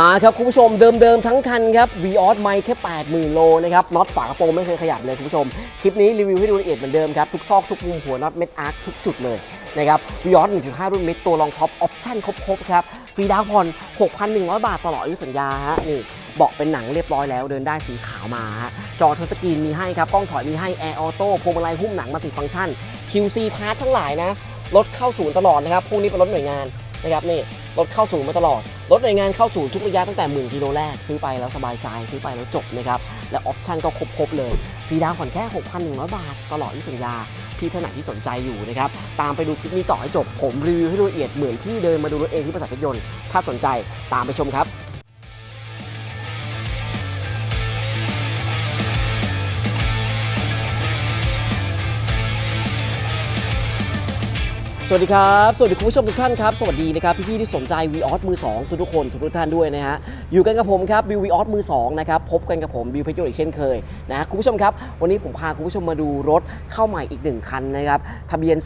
มาครับคุณผู้ชมเดิมๆทั้งคันครับ v ีออสไม่แค่ 80,000 โลนะครับน็อตฝากระโปรงไม่เคยขยับเลยคุณผู้ชม คลิปนี้รีวิวให้ดูละเอียดเหมือนเดิมครับ ทุกซอกทุกมุมหัวน็อตเม็ดอาร์คทุกจุดเลยนะครับ v ีออส1.5 รุ่นเม็ดตัวรองท็อปออปชั่นครบๆครับฟรีดาวน์ผ่อน 6,100 บาทตลอดอายุสัญญาฮะนี่เบาะเป็นหนังเรียบร้อยแล้วเดินได้สีขาวมาฮะจอทัชสกรีนมีให้ครับกล้องถอยมีให้แอร์ออโต้พวงมาลัยหุ้มหนังมัลติฟังก์ชัน QC พาร์ททั้งหลายนะรถเข้าศูนย์ตลอดนะครับพวกนี้เป็นรถหน่วยงานนะครับนี่ รถเข้าศูนย์มาตลอด รถหน่วยงานเข้าศูนย์ทุกระยะตั้งแต่หมื่นกิโลแรก ซื้อไปแล้วสบายใจ ซื้อไปแล้วจบนะครับ และออปชั่นก็ครบๆเลยฟรีดาวผ่อนแค่ 6,100 บาท ตลอดที่สัญญา พี่ท่านไหนที่สนใจอยู่นะครับ ตามไปดูคลิปนี้ต่อให้จบ ผมรีวิวให้ดูละเอียดเหมือนที่เดินมาดูรถเองที่บริษัทรถยนต์ ถ้าสนใจตามไปชมครับ วัสดีครับ สวัสดีคุณผู้ชมทุกท่านครับ สวัสดีนะครับพี่ๆที่สนใจ v ีออสมือ2ทุกๆคนทุกๆท่านด้วยนะฮะ อยู่กันกับผมครับบิววีออสมือ2นะครับ พบกันกับผมบิวเพชรอีกเช่นเคยนะคุณผู้ชมครับ วันนี้ผมพาคุณผู้ชมมาดูรถเข้าใหม่อีกหนึ่งคันนะครับ ทะเบียน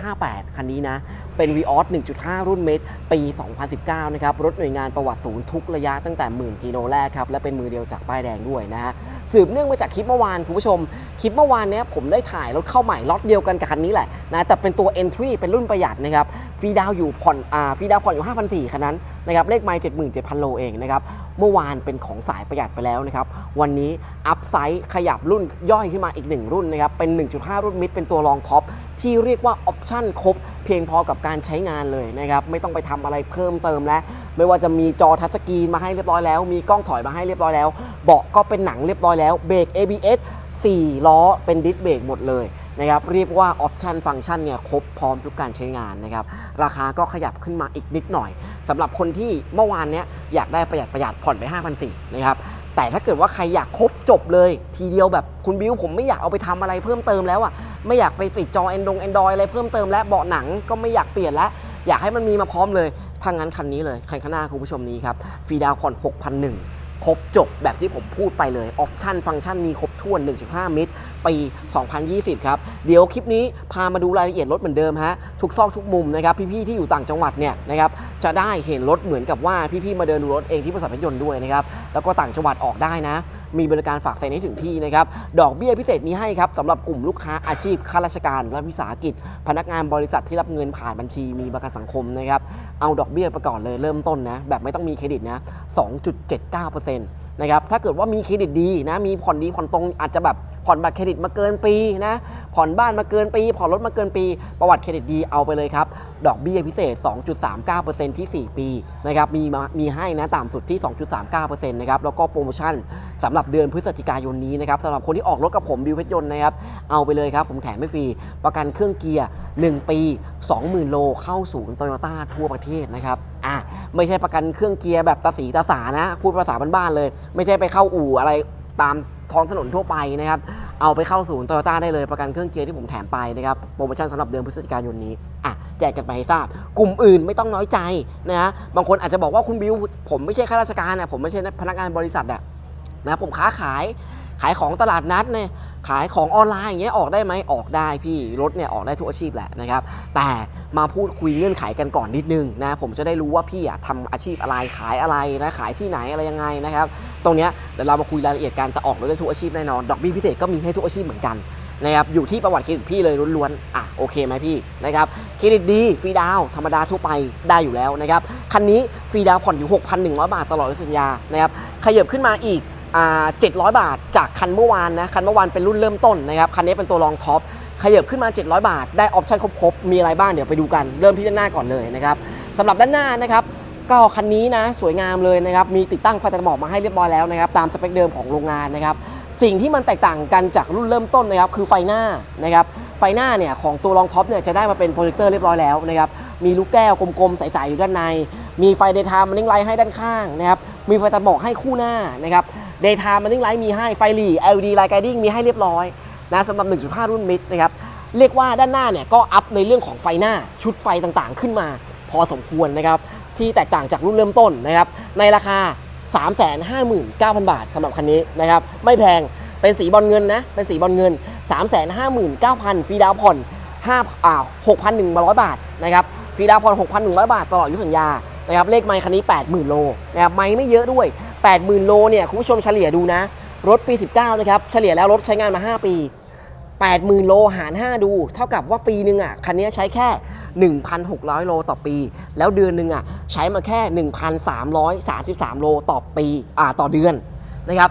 4058 คันนี้นะ เป็น v ีออส1.5 รุ่นเมตร ปี 2019 นะครับ รถหน่วยงานประวัติศูนย์ทุกระยะตั้งแต่หมื่นกิโลแรกครับ และเป็นมือเดียวจากป้ายแดงด้วยนะฮะ สืบเนื่องมาจากคลิปเมื่อวานคุณผู้ชม คลิปเมื่อวานเนี้ยผมได้ถ่ายรถเข้าใหม่ล็อตเดียวกันกับคันนี้แหละนะแต่เป็นตัว entry เป็นรุ่นประหยัดนะครับฟรีดาวอยู่ผ่อนอ่าฟรีดาวผ่อนอยู่ 5,400คันนั้นนะครับเลขไมล์77,000 โลเองนะครับเมื่อวานเป็นของสายประหยัดไปแล้วนะครับวันนี้อัพไซด์ขยับรุ่นย่อยขึ้นมาอีกหนึ่งรุ่นนะครับเป็น 1.5 รุ่นมิดเป็นตัวรองท็อป ที่เรียกว่าออปชั่นครบเพียงพอกับการใช้งานเลยนะครับไม่ต้องไปทำอะไรเพิ่มเติมแล้ว ไม่ว่าจะมีจอทัชสกรีนมาให้เรียบร้อยแล้ว มีกล้องถอยมาให้เรียบร้อยแล้ว เบาะก็เป็นหนังเรียบร้อยแล้วเบรก ABS 4 ล้อเป็นดิสเบรกหมดเลยนะครับเรียกว่าออปชันฟังก์ชันเนี่ยครบพร้อมทุกการใช้งานนะครับราคาก็ขยับขึ้นมาอีกนิดหน่อยสำหรับคนที่เมื่อวานเนี้ยอยากได้ประหยัดประหยัดผ่อนไป5,400นะครับแต่ถ้าเกิดว่าใครอยากครบจบเลย ทีเดียวแบบคุณบิวผมไม่อยากเอาไปทำอะไรเพิ่มเติมแล้วอะ ไม่อยากไปติดจอ Android Android อะไรเพิ่มเติมแล้วเบาะหนังก็ไม่อยากเปลี่ยนแล้วอยากให้มันมีมาพร้อมเลยถ้างนั้นคันนี้เลยคันข้างหน้าคุณผู้ชมนี้ครับฟรีดาวน์ผ่อน6,001ครบจบแบบที่ผมพูดไปเลย ออปชั่นฟังก์ชันมีครบถ้วน 1.5 มิตร ปี 2020 ครับ เดี๋ยวคลิปนี้พามาดูรายละเอียดรถเหมือนเดิมฮะ ทุกซอกทุกมุมนะครับ พี่ๆ ที่อยู่ต่างจังหวัดเนี่ยนะครับ จะได้เห็นรถเหมือนกับว่าพี่ๆ มาเดินดูรถเองที่บริษัทรถยนต์ด้วยนะครับ แล้วก็ต่างจังหวัดออกได้นะ มีบริการฝากเซ็นให้ถึงที่นะครับ ดอกเบี้ยพิเศษมีให้ครับสำหรับกลุ่มลูกค้าอาชีพข้าราชการและวิสาหกิจ พนักงานบริษัทที่รับเงินผ่านบัญชีมีประกันสังคมนะครับ เอาดอกเบี้ยไปก่อนเลยเริ่มต้นนะ แบบไม่ต้องมีเครดิตนะ 2.79%นะครับ ถ้าเกิดว่ามีเครดิตดีนะ มีผ่อนดีผ่อนตรงอาจจะแบบ ผ่อนบัตรเครดิตมาเกินปีนะผ่อนบ้านมาเกินปี ผ่อนรถมาเกินปี ประวัติเครดิตดีเอาไปเลยครับ ดอกเบี้ยพิเศษ 2.39%ที่ 4 ปีนะครับมีมีให้นะต่ำสุดที่ 2.39%นะครับแล้วก็โปรโมชั่นสำหรับเดือนพฤศจิกายนนี้นะครับสำหรับคนที่ออกรถกับผมบิวเพชรยนต์นะครับเอาไปเลยครับ ผมแถมไม่ฟรี ประกันเครื่องเกียร์ 1 ปี 20,000 โลเข้าศูนย์โตโยต้าทั่วประเทศนะครับอะไม่ใช่ประกันเครื่องเกียร์แบบตาสีตาสานะพูดภาษาบ้านๆเลย ไม่ใช่ไปเข้าอู่อะไรตาม ท้องถนนทั่วไปนะครับ เอาไปเข้าศูนย์โตโยต้าได้เลยประกันเครื่องเกียร์ที่ผมแถมไปนะครับ โปรโมชั่นสำหรับเดือนพฤศจิกายนนี้ อะ แจกกันไปให้ทราบ กลุ่มอื่นไม่ต้องน้อยใจนะฮะ บางคนอาจจะบอกว่าคุณบิว ผมไม่ใช่ข้าราชการนะผมไม่ใช่พนักงานบริษัทอะนะผมค้าขาย ขายของตลาดนัดเนี่ยขายของออนไลน์อย่างเงี้ยออกได้ไหมออกได้พี่รถเนี่ยออกได้ทุกอาชีพแหละนะครับ แต่มาพูดคุยเงื่อนไขกันก่อนนิดนึงนะผมจะได้รู้ว่าพี่อะทำอาชีพอะไรขายอะไรนะขายที่ไหนอะไรยังไงนะครับ ตรงเนี้ยเดี๋ยวเรามาคุยรายละเอียดกันแต่ออกรถได้ทุกอาชีพแน่นอนดอกเบี้ยพิเศษก็มีให้ทุกอาชีพเหมือนกันนะครับอยู่ที่ประวัติเครดิตพี่เลยล้วนๆอะโอเคไหมพี่นะครับเครดิตดีฟรีดาวธรรมดาทั่วไปได้อยู่แล้วนะครับคันนี้ฟรีดาวผ่อนอยู่ 6,100 บาทตลอดสัญญานะครับขยับขึ้นมาอีก 700 บาท จากคันเมื่อวานนะ คันเมื่อวานเป็นรุ่นเริ่มต้นนะครับ คันนี้เป็นตัวรองท็อป ขยับขึ้นมา 700 บาท ได้ออปชั่นครบๆ มีอะไรบ้างเดี๋ยวไปดูกัน เริ่มที่ด้านหน้าก่อนเลยนะครับสำหรับด้านหน้านะครับ ก็คันนี้นะ สวยงามเลยนะครับ มีติดตั้งไฟตัดหมอกมาให้เรียบร้อยแล้วนะครับ ตามสเปคเดิมของโรงงานนะครับ สิ่งที่มันแตกต่างกันจากรุ่นเริ่มต้นนะครับ คือไฟหน้านะครับ ไฟหน้าเนี่ยของตัวรองท็อปเนี่ยจะได้มาเป็นโปรเจคเตอร์เรียบร้อยแล้วนะครับ มีลูกแก้วกลมๆใสๆอยู่ด้านใน มีไฟเดย์ไทม์มันนิ่งไลท์ให้ด้านข้างนะครับ มีไฟตัดหมอกให้คู่หน้านะครับเดย์ไทม์มันนิ่งไลท์มีให้ไฟหลี LED ไลท์ไกดิ้งมีให้เรียบร้อยนะสำหรับ 1.5 รุ่นมิดนะครับเรียกว่าด้านหน้าเนี่ยก็อัพในเรื่องของไฟหน้าชุดไฟต่างๆ ขึ้นมา พอสมควรนะครับที่แตกต่างจากรุ่นเริ่มต้นนะครับในราคา 359,000 บาทสำหรับคันนี้นะครับไม่แพงเป็นสีบอลเงินนะเป็นสีบอลเงิน 359,000ฟรีดาวน์ผ่อน5อ่า6,100 บาทนะครับฟรีดาวน์ผ่อน6,100 บาทตลอดอายุสัญญา นะครับเลขไมค์คันนี้ 80,000 โลนะครับไมค์ไม่เยอะด้วย 80,000 โลเนี่ยคุณผู้ชมเฉลี่ยดูนะ รถปี 19 นะครับ เฉลี่ยแล้วรถใช้งานมา 5 ปี 80,000 โลหาร 5 ดู เท่ากับว่าปีหนึ่งอะคันนี้ใช้แค่ 1,600 โลต่อปี แล้วเดือนหนึ่งอะใช้มาแค่ 1,333 โลต่อปีอ่าต่อเดือนนะครับ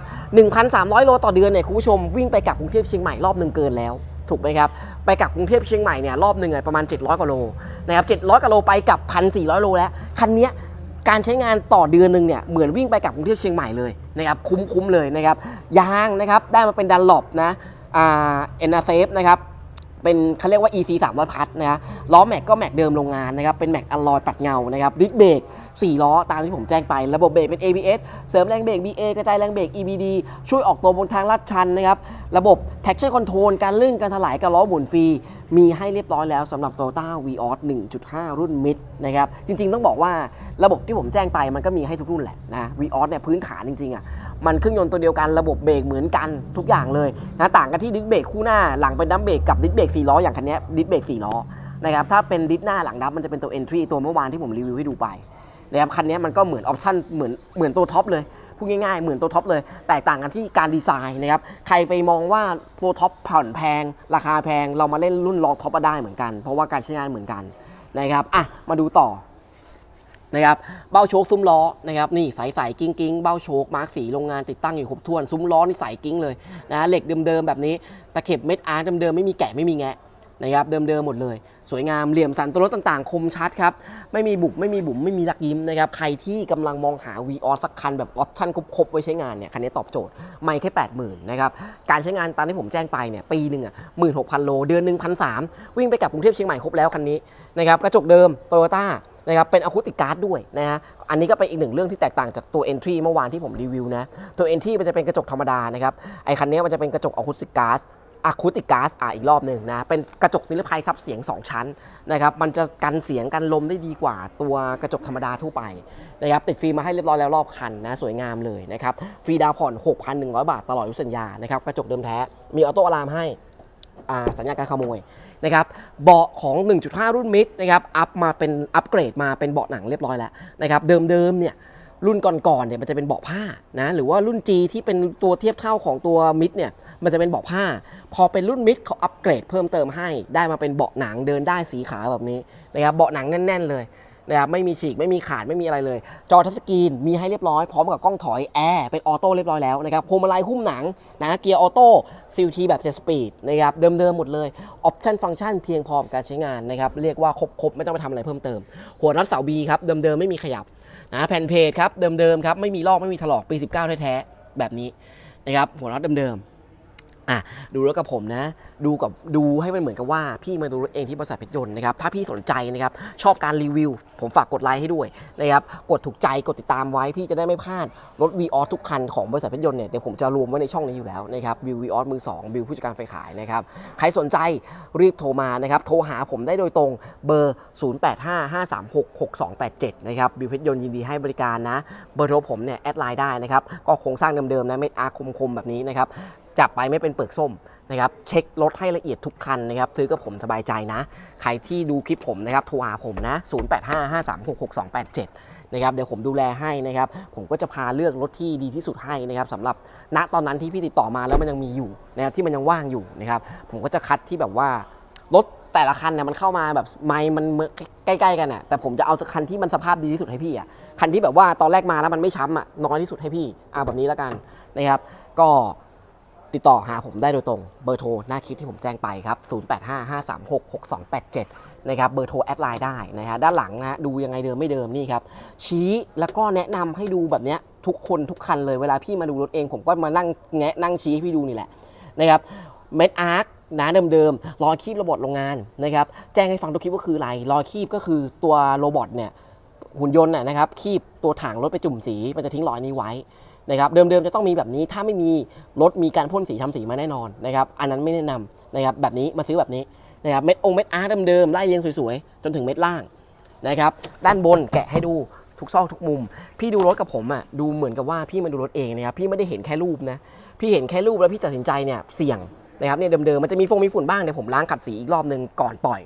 1,300 โลต่อเดือนเนี่ยคุณผู้ชมวิ่งไปกลับกรุงเทพเชียงใหม่รอบหนึ่งเกินแล้วถูกไหมครับไปกลับกรุงเทพเชียงใหม่เนี่ยรอบหนึ่งประมาณ 700 กว่าโล นะครับ700กว่าโลไปกับ 1,400 โลแล้ว คันนี้การใช้งานต่อเดือนหนึ่งเนี่ยเหมือนวิ่งไปกับกรุงเทพเชียงใหม่เลยนะครับคุ้มๆเลยนะครับยางนะครับได้มาเป็นดันหลบนะอ่าเอ็นอาเซฟนะครับเป็นเขาเรียกว่า EC 300พัทนะฮะล้อแม็กก็แม็กเดิมโรงงานนะครับเป็นแม็กอลลอยปัดเงานะครับดิสเบรก 4 ล้อ ตามที่ผมแจ้งไประบบเบรกเป็น ABS เสริมแรงเบรก BA กระจายแรงเบรก EBD ช่วยออกตัวบนทางลาดชันนะครับ ระบบ traction control การลื่นการถลายการล้อหมุนฟรี มีให้เรียบร้อยแล้วสำหรับ Toyota Vios 1.5 รุ่น Mid นะครับ จริงๆ ต้องบอกว่าระบบที่ผมแจ้งไปมันก็มีให้ทุกรุ่นแหละนะ Vios เนี่ยพื้นฐานจริงๆอะมันเครื่องยนต์ตัวเดียวกันระบบเบรกเหมือนกันทุกอย่างเลยนะต่างกันที่ดิสเบรกคู่หน้าหลังเป็นดัมเบรกกับดิสเบรก4ล้ออย่างคันนี้ดิสเบรก4ล้อนะครับถ้าเป็นดิสหน้าหลังดับมันจะเป็นตัว entry ตัวเมื่อวานที่ผมรีวิวให้ดูไป นะครับคันนี้มันก็เหมือนออปชั่นเหมือนเหมือนตัวท็อปเลยพูดง่ายๆเหมือนตัวท็อปเลย แตกต่างกันที่การดีไซน์นะครับใครไปมองว่าตัวท็อปผ่อนแพง ราคาแพงเรามาเล่นรุ่นลองท็อปก็ได้เหมือนกัน เพราะว่าการใช้งานเหมือนกันนะครับอะมาดูต่อนะครับเบ้าโชคซุ้มล้อนะครับนี่ใสใสกิ้งกิ้งเบ้าโชคมาร์กสีโรงงานติดตั้งอยู่ครบถ้วนซุ้มล้อนี่ใสกิ้งเลยนะเหล็กเดิมๆแบบนี้ตะเข็บเม็ดอาร์เดิมๆไม่มีแกะไม่มีแงะ นะครับเดิมๆหมดเลย สวยงามเหลี่ยมสันตัวรถต่างๆ คมชัดครับ ไม่มีบุกไม่มีบุ๋มไม่มีรักยิ้มนะครับใครที่กำลังมองหา v ีออสักคันแบบออปชั่นครบๆไว้ใช้งานเนี่ยคันนี้ตอบโจทย์ไม่แค่ 80,000นะครับการใช้งานตามที่ผมแจ้งไปเนี่ยปีหนึ่งอะหมื่นหกพันโลเดือนหนึ่งพันสามวิ่งไปกับกรุงเทพเชียงใหม่ครบแล้วคันนี้นะครับกระจกเดิมโตโยต้านะครับเป็นอะคูติกการ์ดด้วยนะฮะอันนี้ก็เป็นอีกหนึ่งเรื่องที่แตกต่างจากตัว Entry เมื่อวานที่ผมรีวิวนะตัว Entry มันจะเป็นกระจกธรรมดานะครับไอคันนี้มันจะเป็นกระจกอะคูติกการ์ด อะคูติการ์ดอะอีกรอบหนึ่งนะ เป็นกระจกนิรภัยซับเสียง 2 ชั้นนะครับ มันจะกันเสียงกันลมได้ดีกว่าตัวกระจกธรรมดาทั่วไปนะครับ ติดฟิล์มมาให้เรียบร้อยแล้วรอบคันนะ สวยงามเลยนะครับ ฟรีดาวน์ผ่อน 6,100 บาทตลอดอายุสัญญา นะครับ กระจกเดิมแท้ มีออโต้อะลามให้อ่าสัญญาการขโมยนะครับ เบาะของ 1.5 รุ่นมิดนะครับ อัพมาเป็นอัปเกรดมาเป็นเบาะหนังเรียบร้อยแล้วนะครับ เดิมๆเนี่ย รุ่นก่อนๆเนี่ยมันจะเป็นเบาะผ้านะหรือว่ารุ่น G ที่เป็นตัวเทียบเท่าของตัวมิดเนี่ยมันจะเป็นเบาะผ้า พอเป็นรุ่นมิดเขาอัปเกรดเพิ่มเติมให้ได้มาเป็นเบาะหนังเดินได้สีขาวแบบนี้นะครับเบาะหนังแน่น ๆ เลยนะครับไม่มีฉีกไม่มีขาดไม่มีอะไรเลย จอทัชสกรีนมีให้เรียบร้อยพร้อมกับกล้องถอยแอร์เป็นออโต้เรียบร้อยแล้วนะครับพวงมาลัยหุ้มหนังนะเกียร์ออโต้ซีทีแบบ7สปีดนะครับเดิมๆหมดเลยออปชันฟังก์ชันเพียงพอกับการใช้งานนะครับเรียกว่าครบๆไม่ต้องไปทำอะไรเพิ่มเติม หัวน็อตเสาบีครับเดิมๆไม่มีขยับ นะแผ่นเพจครับเดิมๆครับไม่มีลอกไม่มีถลอกปี 19 แท้ๆแบบนี้นะครับหัวน็อตเดิมๆ อะดูรถกับผมนะ ดูกับดูให้มันเหมือนกับว่าพี่มาดูรถเองที่บริษัทเพชรยนต์นะครับถ้าพี่สนใจนะครับชอบการรีวิว ผมฝากกดไลค์ให้ด้วยนะครับกดถูกใจกดติดตามไว้พี่จะได้ไม่พลาดรถ v ีออทุกคันของบริษัทเพชรยนต์เนี่ยเดี๋ยวผมจะรวมไว้ในช่องนี้อยู่แล้วนะครับวิววีออมือ2บิวผู้จัดการไฟขายนะครับใครสนใจรีบโทรมานะครับโทรหาผมได้โดยตรงเบอร์ 0855366287 นะครับบิวเพชรยนต์ยินดีให้บริการนะเบอร์โทรผมเนี่ยแอดไลน์ได้นะครับก็โครงสร้างเดิมๆนะเม็ดอาคมๆแบบนี้นะครับ จับไปไม่เป็นเปลือกส้มนะครับเช็ครถให้ละเอียดทุกคันนะครับซื้อกับผมสบายใจนะ ใครที่ดูคลิปผมนะครับโทรหาผมนะ 0855366287นะครับเดี๋ยวผมดูแลให้นะครับผมก็จะพาเลือกรถที่ดีที่สุดให้นะครับสำหรับณตอนนั้นที่พี่ติดต่อมาแล้วมันยังมีอยู่นะครับที่มันยังว่างอยู่นะครับผมก็จะคัดที่แบบว่ารถแต่ละคันเนี่ยมันเข้ามาแบบไม่มันใกล้ๆกันอะแต่ผมจะเอาสักคันที่มันสภาพดีที่สุดให้พี่อะคันที่แบบว่าตอนแรกมาแล้วมันไม่ช้ำอะน้อยที่สุดให้พี่เอาแบบนี้แล้วกันนะครับก็ ติดต่อหาผมได้โดยตรงเบอร์โทรหน้าคลิปที่ผมแจ้งไปครับ 0855366287 นะครับเบอร์โทรแอดไลน์ได้นะฮะด้านหลังนะดูยังไงเดิมไม่เดิมนี่ครับ ชี้แล้วก็แนะนำให้ดูแบบเนี้ยทุกคนทุกคันเลยเวลาพี่มาดูรถเองผมก็มานั่งแงะนั่งชี้ให้พี่ดูนี่แหละนะครับเม็ดอาร์คนะเดิมๆรอยคีบโรบอทโรงงานนะครับแจ้งให้ฟังทุกคลิปว่าคืออะไรรอยคีบก็คือตัวโรบอทเนี่ยหุ่นยนต์นะนะครับคีบตัวถังรถไปจุ่มสีมันจะทิ้งรอยนี้ไว้ นะครับเดิมๆจะต้องมีแบบนี้ถ้าไม่มีรถมีการพ่นสีทำสีมาแน่นอนนะครับอันนั้นไม่แนะนำนะครับแบบนี้มาซื้อแบบนี้นะครับเม็ดองเม็ดอาร์เดิมๆไล่เรียงสวยๆจนถึงเม็ดล่างนะครับด้านบนแกะให้ดูทุกซอกทุกมุม พี่ดูรถกับผมอะดูเหมือนกับว่าพี่มาดูรถเองนะครับพี่ไม่ได้เห็นแค่รูปนะพี่เห็นแค่รูปแล้วพี่ตัดสินใจเนี่ยเสี่ยงนะครับเนี่ยเดิมๆมันจะมีฟงมีฝุ่นบ้างเดี๋ยวผมล้างขัดสีอีกรอบหนึ่งก่อนปล่อย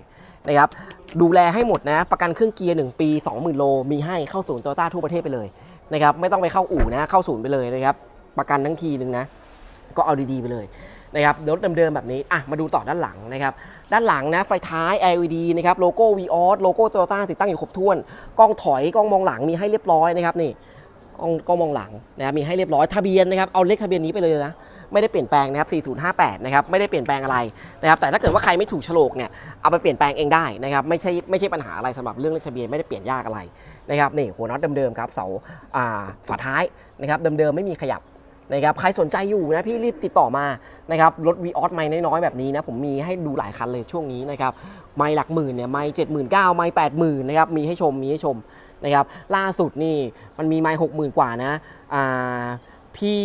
นะครับดูแลให้หมดนะ ประกันเครื่องเกียร์ 1 ปี 20,000 โล มีให้เข้าศูนย์โตโยต้าทั่วประเทศไปเลย นะครับไม่ต้องไปเข้าอู่นะ เข้าศูนย์ไปเลยนะครับ ประกันทั้งทีนึงนะ ก็เอาดีๆไปเลยนะครับรถเดิมๆแบบนี้อะมาดูต่อด้านหลังนะครับด้านหลังนะไฟท้าย LED นะครับโลโก้ Vios โลโก้โตโยต้าติดตั้งอยู่ครบถ้วนกล้องถอยกล้องมองหลังมีให้เรียบร้อยนะครับนี่กล้องกล้องมองหลังนะครับมีให้เรียบร้อยทะเบียนนะครับเอาเลขทะเบียนนี้ไปเลยนะ ไม่ได้เปลี่ยนแปลงนะครับ 4058 นะครับ ไม่ได้เปลี่ยนแปลงอะไรนะครับ แต่ถ้าเกิดว่าใครไม่ถูกโฉลกเนี่ย เอาไปเปลี่ยนแปลงเองได้นะครับ ไม่ใช่ไม่ใช่ปัญหาอะไรสำหรับเรื่องเลขทะเบียนไม่ได้เปลี่ยนยากอะไรนะครับ นี่หัวน็อตเดิมๆครับ เสาฝาท้ายนะครับเดิมๆไม่มีขยับนะครับใครสนใจอยู่นะพี่รีบติดต่อมานะครับรถ v ีออสไม่น้อยๆแบบนี้นะผมมีให้ดูหลายคันเลยช่วงนี้นะครับไม่หลักหมื่นเนี่ยไม่เจ็ดหมื่นเก้าไม่แปดหมื่นนะครับมีให้ชมมีให้ชมนะครับล่าสุดนี่มันมีไม่หกหมื่นกว่านะอ่าพี่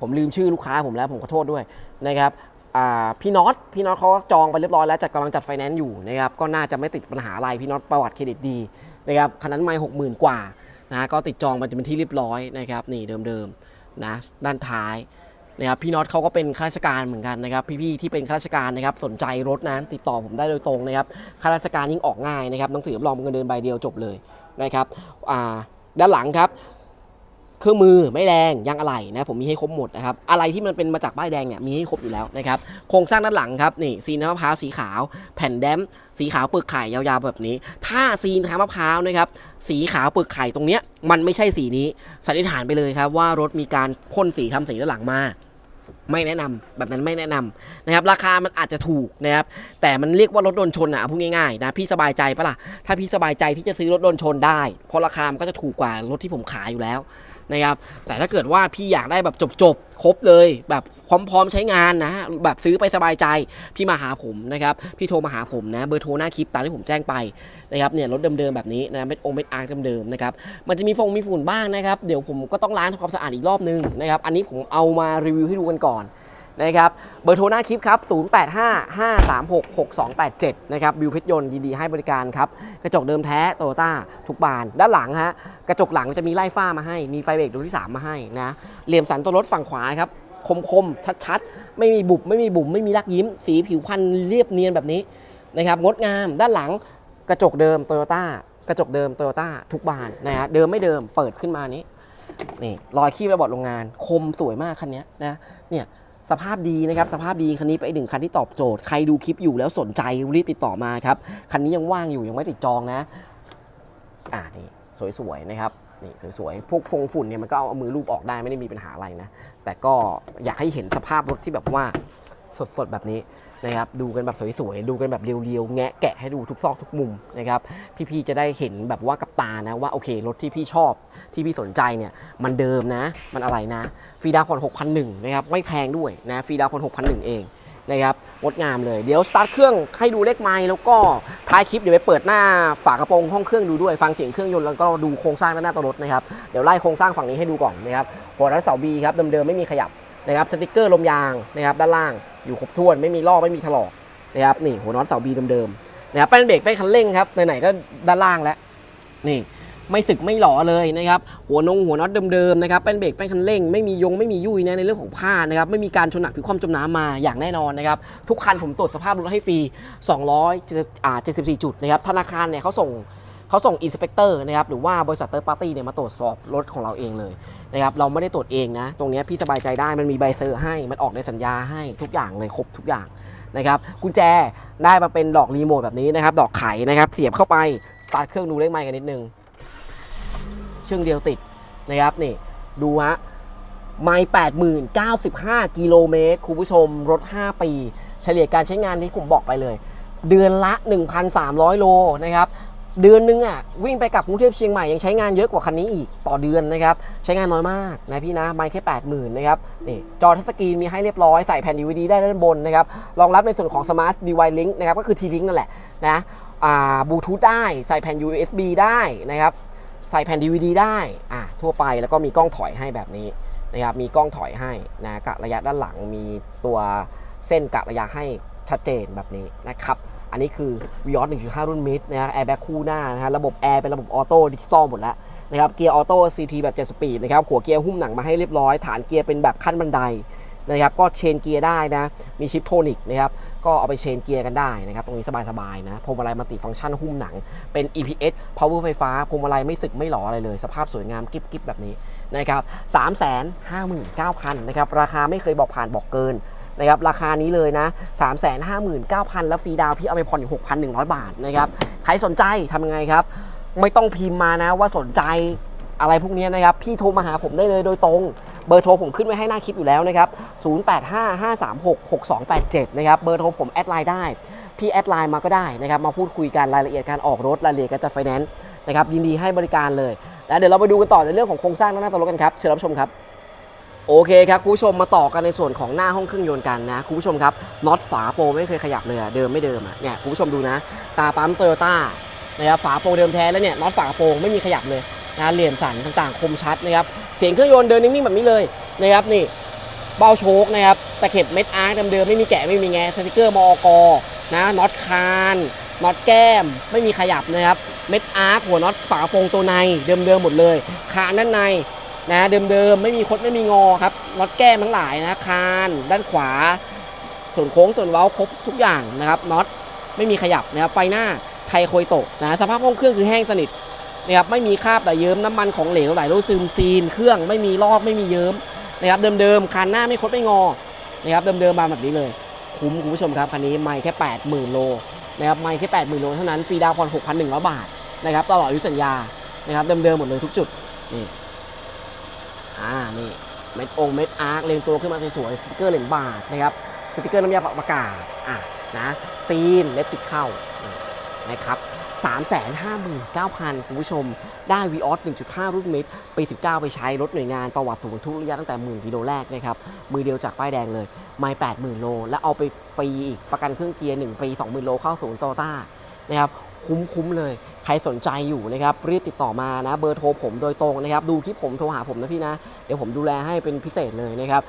ผมลืมชื่อลูกค้าผมแล้วผมขอโทษด้วยนะครับพี่น็อตพี่น็อตเขาก็จองไปเรียบร้อยแล้วจัดกำลังจัดไฟแนนซ์อยู่นะครับก็น่าจะไม่ติดปัญหาอะไรพี่น็อตประวัติเครดิตดีนะครับคันนั้นไม่หกหมื่นกว่านะก็ติดจองมันจะเป็นที่เรียบร้อยนะครับนี่เดิมๆนะด้านท้ายนะครับพี่น็อตเขาก็เป็นข้าราชการเหมือนกันนะครับพี่ๆที่เป็นข้าราชการนะครับสนใจรถนะติดต่อผมได้โดยตรงนะครับข้าราชการยิ่งออกง่ายนะครับหนังสือรับรองเงินเดือนใบเดียวจบเลยนะครับด้านหลังครับ เครื่องมือไม่แรงยางอะไหล่นะผมมีให้ครบหมดนะครับอะไรที่มันเป็นมาจากป้ายแดงเนี่ยมีให้ครบอยู่แล้วนะครับโครงสร้างด้านหลังครับนี่ซีนมะพร้าวสีขาว แผ่นแดมสีขาวเปลือกไข่ยาวๆแบบนี้ ถ้าซีนทางมะพร้าวนะครับสีขาวเปลือกไข่ตรงเนี้ยมันไม่ใช่สีนี้สันนิษฐานไปเลยครับว่ารถมีการพ่นสีทำสีด้านหลังมาไม่แนะนำแบบนั้นไม่แนะนำนะครับราคามันอาจจะถูกนะครับแต่มันเรียกว่ารถโดนชนอะพูดง่ายๆนะพี่สบายใจปะล่ะถ้าพี่สบายใจที่จะซื้อรถโดนชนได้เพราะราคามันก็จะถูกกว่ารถที่ผมขายอยู่แล้ว นะครับแต่ถ้าเกิดว่าพี่อยากได้แบบจบๆ ครบเลย แบบพร้อมๆ ใช้งานนะแบบซื้อไปสบายใจ พี่มาหาผมนะครับพี่โทรมาหาผมนะเบอร์โทรหน้าคลิปตามที่ผมแจ้งไปนะครับเนี่ยรถเดิมๆแบบนี้นะเม็ดองเม็ดอาร์เดิมๆนะครับมันจะมีฟงมีฝุ่นบ้างนะครับเดี๋ยวผมก็ต้องล้างทำความสะอาดอีกรอบนึงนะครับอันนี้ผมเอามารีวิวให้ดูกันก่อน นะครับเบอร์โทรหน้าคลิปครับ 0855366287 นะครับบิวเพชรยนต์ยินดีให้บริการครับ กระจกเดิมแท้โตโยต้าทุกบาน ด้านหลังฮะกระจกหลังจะมีไล่ฝ้ามาให้มีไฟเบรกดวงที่ 3 มาให้นะเหลี่ยมสันตัวรถฝั่งขวาครับคมๆชัดๆ ไม่มีบุบไม่มีบุ๋มไม่มีลักยิ้ม สีผิวพรรณเรียบเนียนแบบนี้นะครับงดงามด้านหลังกระจกเดิมโตโยต้ากระจกเดิมโตโยต้าทุกบานนะฮะเดิมไม่เดิมเปิดขึ้นมานี้นี่รอยขี้ระบอดโรงงาน คมสวยมากคันนี้นะเนี่ย สภาพดีนะครับสภาพดีคันนี้ไปหนึ่งคันที่ตอบโจทย์ใครดูคลิปอยู่แล้วสนใจรีบติดต่อมาครับคันนี้ยังว่างอยู่ยังไม่ติดจองนะอ่านี่สวยๆนะครับนี่สวยๆพวกฟงฝุ่นเนี่ยมันก็เอาเอามือรูปออกได้ไม่ได้มีปัญหาอะไรนะแต่ก็อยากให้เห็นสภาพรถที่แบบว่าสดๆแบบนี้ นะครับดูกันแบบสวยๆ ดูกันแบบเรียวๆ แงะแกะให้ดูทุกซอกทุกมุมนะครับพี่ๆ จะได้เห็นแบบว่ากับตานะว่าโอเครถที่พี่ชอบที่พี่สนใจเนี่ยมันเดิมนะ มันอะไรนะฟีดาวน์ผ่อน6,001นะครับไม่แพงด้วยนะฟีดาวน์ผ่อน6,001เองนะครับงดงามเลยเดี๋ยวสตาร์ทเครื่องให้ดูเลขไมล์แล้วก็ท้ายคลิปเดี๋ยวไปเปิดหน้าฝากระโปรงห้องเครื่องดูด้วยฟังเสียงเครื่องยนต์แล้วก็ดูโครงสร้างด้านหน้าตัวรถนะครับเดี๋ยวไล่โครงสร้างฝั่งนี้ให้ดูก่อนนะครับหัวรัดเสาบีครับเดิมๆไม่มีขยับ นะครับสติกเกอร์ลมยางนะครับด้านล่างอยู่ครบถ้วนไม่มีลอกไม่มีถลอกนะครับนี่หัวน็อตเสาบีเดิมๆนะครับแป้นเบรกแป้นคันเร่งครับไหนๆก็ด้านล่างแล้วนี่ไม่สึกไม่หล่อเลยนะครับหัวนงหัวน็อตเดิมๆนะครับแป้นเบรกแป้นคันเร่งไม่มียงไม่มียุ่ยนะในเรื่องของผ้านะครับไม่มีการชนหนักผิวคว่ำจมน้ำมาอย่างแน่นอนนะครับทุกคันผมตรวจสภาพรถให้ฟรี274จุดนะครับธนาคารเนี่ยเขาส่งเขาส่งอินสเปกเตอร์นะครับหรือว่าบริษัทเตอร์ปาร์ตี้เนี่ยมาตรวจสอบรถของเราเองเลย นะครับเราไม่ได้ตรวจเองนะ ตรงนี้พี่สบายใจได้มันมีใบเซอร์ให้มันออกในสัญญาให้ทุกอย่างเลยครบทุกอย่างนะครับกุญแจได้มาเป็นดอกรีโมทแบบนี้นะครับ ดอกไขนะครับเสียบเข้าไปสตาร์ทเครื่องดูเลขไมล์กันนิดนึงเชื่องเดียวติดนะครับนี่ดูฮะไมล์80,095 กิโลเมตรคุณผู้ชมรถ 5 ปี เฉลี่ยการใช้งานที่ผมบอกไปเลย เดือนละ 1,300 โลนะครับ เดือนนึงอะวิ่งไปกลับกรุงเทพเชียงใหม่ยังใช้งานเยอะกว่าคันนี้อีกต่อเดือนนะครับใช้งานน้อยมากนะพี่นะไม่แค่80,000นะครับนี่จอทัชสกรีนมีให้เรียบร้อยใส่แผ่น DVD ได้ด้านบนนะครับรองรับในส่วนของ Smart Device Link นะครับก็คือ T-Link นั่นแหละนะอ่าบลูทูธได้ใส่แผ่น USB ได้นะครับใส่แผ่น DVD ได้อะทั่วไปแล้วก็มีกล้องถอยให้แบบนี้นะครับมีกล้องถอยให้นะกะระยะด้านหลังมีตัวเส้นกะระยะให้ชัดเจนแบบนี้นะครับ อันนี้คือ Vios 1.5 รุ่นมิดนะครับแอร์แบ็กคู่หน้านะฮะระบบแอร์เป็นระบบออโต้ดิจิตอลหมดแล้วนะครับเกียร์ออโต้ CT แบบ7สปีดนะครับหัวเกียร์หุ้มหนังมาให้เรียบร้อย ฐานเกียร์เป็นแบบขั้นบันไดนะครับก็เชนเกียร์ได้นะ มีชิปโทนิกนะครับก็เอาไปเชนเกียร์กันได้นะครับตรงนี้สบายๆนะพวงมาลัยมัลติฟังก์ชันหุ้มหนังเป็น EPS power ไฟฟ้าพวงมาลัยไม่สึกไม่หลออะไรเลย สภาพสวยงามกิ๊บๆแบบนี้นะครับ3 5 9 0 0 0นะครับราคาไม่เคยบอกผ่านบอกเกิน นะครับราคานี้เลยนะ 3 5 9 0 0 0 แล้วฟรีดาวพี่เอาไปผ่อนอีก6,100 บาทนะครับใครสนใจทำยังไงครับ ไม่ต้องพิมพ์มานะว่าสนใจอะไรพวกนี้นะครับ พี่โทรมาหาผมได้เลยโดยตรงเบอร์โทรผมขึ้นไว้ให้หน้าคลิปอยู่แล้วนะครับ 0855366287 นะครับ เบอร์โทรผมแอดไลน์ได้ พี่แอดไลน์มาก็ได้นะครับ มาพูดคุยกันรายละเอียดการออกรถรายละเอียดการจัดไฟแนนซ์นะครับ ยินดีให้บริการเลย แล้วเดี๋ยวเราไปดูกันต่อในเรื่องของโครงสร้างหน้าตัวรถกันครับ เชิญรับชมครับ โอเคครับคุณผู้ชมมาต่อกันในส่วนของหน้าห้องเครื่องยนต์กันนะคุณผู้ชมครับน็อตฝาโปรไม่เคยขยับเลยเดิมไม่เดิมอะเนี่ยคุณผู้ชมดูนะ ตาปั๊มโตโยต้านะครับฝาโปรเดิมแท้แล้วเนี่ยน็อตฝาโปรไม่มีขยับเลยนะเหลี่ยมสันต่างๆ คมชัดนะครับเสียงเครื่องยนต์เดินนิ่งๆแบบนี้เลยนะครับนี่เบ้าโชคนะครับตะเข็บเม็ดอาร์คเดิมๆไม่มีแกะไม่มีแงสติกเกอร์มอกนะน็อตคานน็อตแก้มไม่มีขยับนะครับเม็ดอาร์คหัวน็อตฝาโปรงตัวในเดิมๆหมดเลยคานด้านใน นะเดิมๆไม่มีคดไม่มีงอครับน็อตแก้มทั้งหลายนะคานด้านขวา ส่วนโค้งส่วนเว้าครบทุกอย่างนะครับน็อตไม่มีขยับนะครับไฟหน้าไทยโคยโตะนะสภาพห้องเครื่องคือแห้งสนิทนะครับไม่มีคราบไหลเยิ้มน้ำมันของเหลวไหลโลซึมซีน เครื่องไม่มีลอกไม่มีเยิ้มนะครับเดิมๆคันหน้าไม่คดไม่งอนะครับเดิมๆมาแบบนี้เลย คุ้มคุณผู้ชมครับคันนี้ไม่แค่ 80,000 โลนะครับไม่แค่80,000 โลเท่านั้นฟรีดาวน์ผ่อน6,100 บาทนะครับตลอดอายุสัญญานะครับเดิมๆหมดเลยทุกจุดนี่ อ่านี่เม็ดองเม็ดอาร์คเรียงตัวขึ้นมาสวยๆสติกเกอร์เหรียญบาทนะครับสติกเกอร์น้ำยาปรับอากาศอะนะซีนเล็บจิกเข้านะครับ359,000 คุณผู้ชม ได้วีออส1.5 รุ่นมิดปี 19 ไปใช้รถหน่วยงานประวัติสูงทุกระยะตั้งแต่หมื่นกิโลแรกนะครับ มือเดียวจากป้ายแดงเลย ไม่80,000 โล แล้วเอาไปฟรีอีกประกันเครื่องเกียร์ 1 ปี 20,000 โลเข้าศูนย์โตต้านะครับ คุ้มๆเลย ครสนใจอยู่นะครับรีบติดต่อมานะเบอร์โทรผมโดยตรงนะครับดูคลิปผมโทรหาผมนะพี่นะ เดี๋ยวผมดูแลให้เป็นพิเศษเลยนะครับ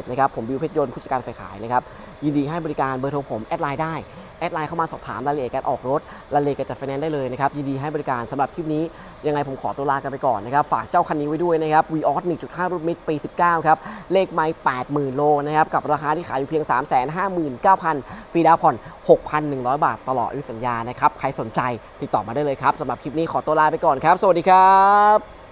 0855366287 นะครับผมบิวเพชรยนต์ผู้จัดการฝ่ายขายนะครับยินดีให้บริการเบอร์โทรผมแอดไลน์ได้ แอดไลน์เข้ามาสอบถามรายละเอียดการออกรถรายละเอียดการจัดไฟแนนซ์ได้เลยนะครับยินดีให้บริการสำหรับคลิปนี้ ยังไงผมขอตัวลากันไปก่อนนะครับฝากเจ้าคันนี้ไว้ด้วยนะครับ v ีออส1.5 รุ่นมิดปี 19 ครับ เลขไม้80,000 โลนะครับกับราคาที่ขายอยู่เพียง 359,000 ฟรีดาวน์ผ่อน 6,100 บาทตลอดอายุสัญญานะครับใครสนใจติดต่อมาได้เลยครับสำหรับคลิปนี้ขอตัวลาไปก่อนครับ สวัสดีครับ